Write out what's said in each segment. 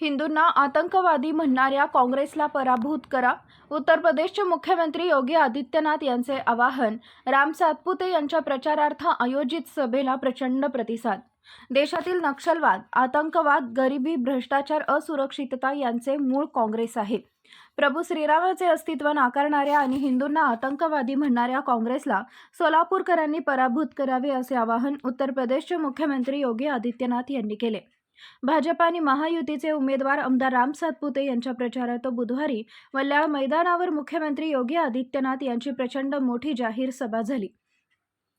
हिंदूंना आतंकवादी म्हणणाऱ्या काँग्रेसला पराभूत करा. उत्तर प्रदेशचे मुख्यमंत्री योगी आदित्यनाथ यांचे आवाहन राम सातपुते यांच्या प्रचारार्थ आयोजित सभेला प्रचंड प्रतिसाद. देशातील नक्षलवाद आतंकवाद गरिबी भ्रष्टाचार असुरक्षितता यांचे मूळ काँग्रेस आहे. प्रभू श्रीरामाचे अस्तित्व नाकारणाऱ्या आणि हिंदूंना आतंकवादी म्हणणाऱ्या काँग्रेसला सोलापूरकरांनी पराभूत करावे असे आवाहन उत्तर प्रदेशचे मुख्यमंत्री योगी आदित्यनाथ यांनी केले. भाजप आणि महायुतीचे उमेदवार आमदार राम सातपुते यांच्या प्रचारात बुधवारी वल्याळ मैदानावर मुख्यमंत्री योगी आदित्यनाथ यांची प्रचंड मोठी जाहीर सभा झाली.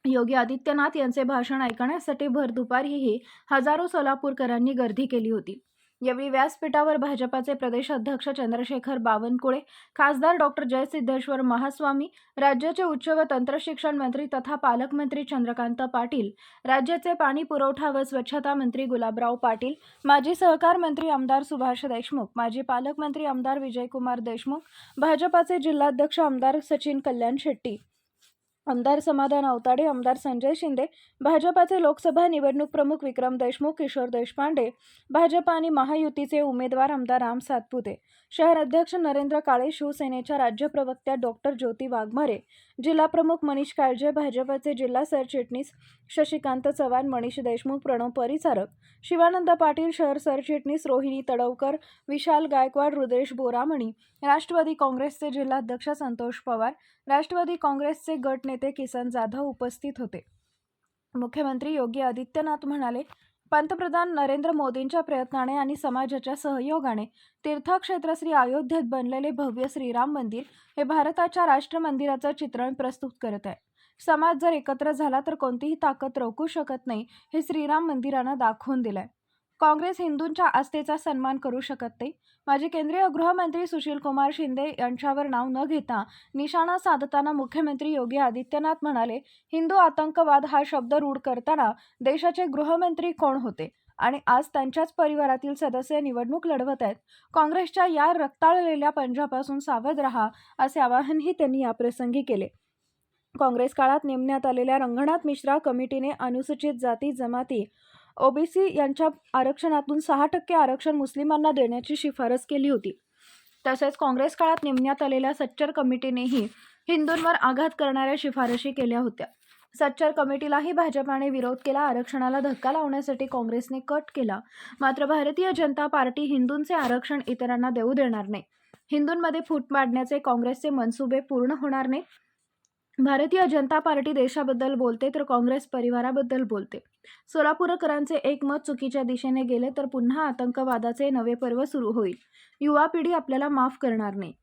योगी आदित्यनाथ यांचे भाषण ऐकण्यासाठी भर दुपारीही हजारो सोलापूरकरांनी गर्दी केली होती. यावेळी व्यासपीठावर भाजपाचे प्रदेश अध्यक्ष चंद्रशेखर बावनकुळे खासदार डॉक्टर जयसिद्धेश्वर महास्वामी राज्याचे उच्च व तंत्रशिक्षण मंत्री तथा पालकमंत्री चंद्रकांत पाटील राज्याचे पाणी पुरवठा व स्वच्छता मंत्री गुलाबराव पाटील माजी सहकार मंत्री आमदार सुभाष देशमुख माजी पालकमंत्री आमदार विजयकुमार देशमुख भाजपाचे जिल्हाध्यक्ष आमदार सचिन कल्याण शेट्टी. आमदार समाधान अवताडे आमदार संजय शिंदे भाजपाचे लोकसभा निवडणूक प्रमुख विक्रम देशमुख किशोर देशपांडे भाजप आणि महायुतीचे उमेदवार आमदार राम सातपुते शहर अध्यक्ष नरेंद्र काळे शिवसेनेच्या राज्य प्रवक्त्या डॉक्टर ज्योती वाघमारे जिल्हाप्रमुख मनीष काळजे भाजपचे जिल्हा सरचिटणीस शशिकांत चव्हाण मनीष देशमुख प्रणव परिचारक शिवानंद पाटील शहर सरचिटणीस रोहिणी तडवकर विशाल गायकवाड रुद्रेश बोरामणी राष्ट्रवादी काँग्रेसचे जिल्हाध्यक्ष संतोष पवार राष्ट्रवादी काँग्रेसचे गटनेते किसन जाधव उपस्थित होते. मुख्यमंत्री योगी आदित्यनाथ म्हणाले पंतप्रधान नरेंद्र मोदींच्या प्रयत्नाने आणि समाजाच्या सहयोगाने तीर्थक्षेत्र श्री अयोध्येत बनलेले भव्य श्रीराम मंदिर हे भारताच्या राष्ट्रमंदिराचं चित्रण प्रस्तुत करत आहे. समाज जर एकत्र झाला तर कोणतीही ताकद रोखू शकत नाही हे श्रीराम मंदिरानं दाखवून दिलंय. काँग्रेस हिंदूंच्या आस्थेचा सन्मान करू शकत नाही. माजी केंद्रीय गृहमंत्री सुशील कुमार शिंदे यांच्यावर नाव न घेता निशाणा साधताना मुख्यमंत्री योगी आदित्यनाथ म्हणाले हिंदू आतंकवाद हा शब्द रूढ करताना देशाचे गृहमंत्री कोण होते? आणि आज त्यांच्याच परिवारातील सदस्य निवडणूक लढवत आहेत. काँग्रेसच्या या रक्ताळलेल्या पंजापासून सावध रहा असे आवाहनही त्यांनी याप्रसंगी केले. काँग्रेस काळात नेमण्यात आलेल्या रंगनाथ मिश्रा कमिटीने अनुसूचित जाती जमाती ओबीसी यांच्या आरक्षणातून सहा टक्के आरक्षण मुस्लिमांना देण्याची शिफारस केली होती. तसेच काँग्रेस काळात नेमण्यात आलेल्या सच्चर कमिटीनेही हिंदूंवर आघात करणाऱ्या शिफारशी केल्या होत्या. सच्चर कमिटीलाही भाजपाने विरोध केला आरक्षणाला धक्का लावण्यासाठी काँग्रेसने कट केला. मात्र भारतीय जनता पार्टी हिंदूंचे आरक्षण इतरांना देऊ देणार नाही. हिंदूंमध्ये फूट पाडण्याचे काँग्रेसचे मनसुबे पूर्ण होणार नाही. भारतीय जनता पार्टी देशाबद्दल बोलते तर काँग्रेस परिवाराबद्दल बोलते. सोलापूरकरांचे एक मत चुकीच्या दिशेने गेले तर पुन्हा आतंकवादाचे नवे पर्व सुरू होईल. युवा पिढी आपल्याला माफ करणार नाही.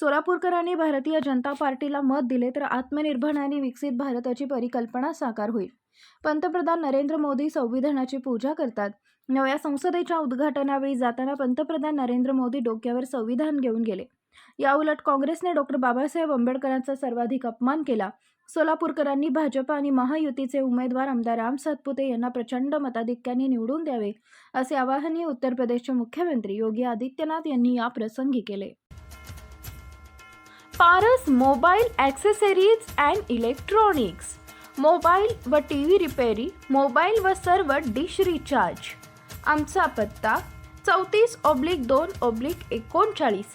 सोलापूरकरांनी भारतीय जनता पार्टीला मत दिले तर आत्मनिर्भर आणि विकसित भारताची परिकल्पना साकार होईल. पंतप्रधान नरेंद्र मोदी संविधानाची पूजा करतात. नव्या संसदेच्या उद्घाटनावेळी जाताना पंतप्रधान नरेंद्र मोदी डोक्यावर संविधान घेऊन गेले. याउलट काँग्रेसने डॉक्टर बाबासाहेब आंबेडकरांचा सर्वाधिक अपमान केला. सोलापूरकरांनी भाजप आणि महायुतीचे उमेदवार आमदार राम सातपुते यांना प्रचंड मताधिक्याने निवडून द्यावे असे आवाहनही उत्तर प्रदेशचे मुख्यमंत्री योगी आदित्यनाथ यांनी या प्रसंगी केले. Paras mobile accessories and electronics mobile व टी व्ही रिपेरी मोबाईल व सर्व डिश रिचार्ज. आमचा पत्ता चौतीस ओब्लिक दोन ओब्लिक एकोणचाळीस